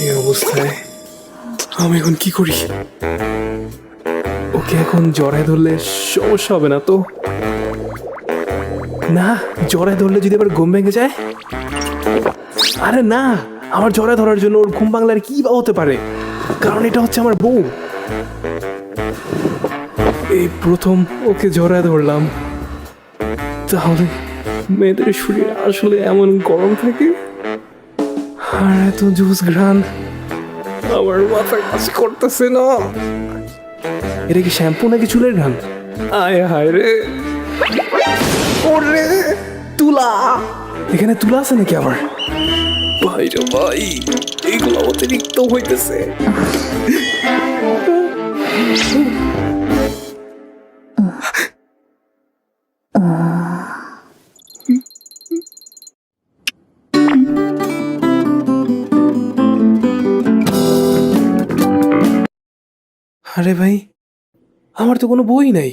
এই অবস্থায়। আমি এখন কি করি? ওকে এখন জড়ায় ধরলে সমস্যা হবে না তো? না, জড়ায় ধরলে যদি আবার ঘুম ভেঙে যায়? আরে না, আমার জড়ায় ধরার জন্য ওর ঘুম বাংলার কি বা হতে পারে? কারণ এটা হচ্ছে আমার বউ। এই প্রথম ওকে জড়ায় ধরলাম। তাহলে মেয়েদের শরীর আসলে এমন গরম থাকে? আর, এত জুস ঘ্রাণ। আমার মাথায় কাজ করতেছে না। এটা কি শ্যাম্পু নাকি চুলের ঘ্রাণ? আয়, হায় রে। ওরে, তুলা। এখানে তুলা আছে নাকি আবার? ভাই রে ভাই এইগুলো অতিরিক্ত হইতেছে। আরে ভাই আমার তো কোনো বই নাই।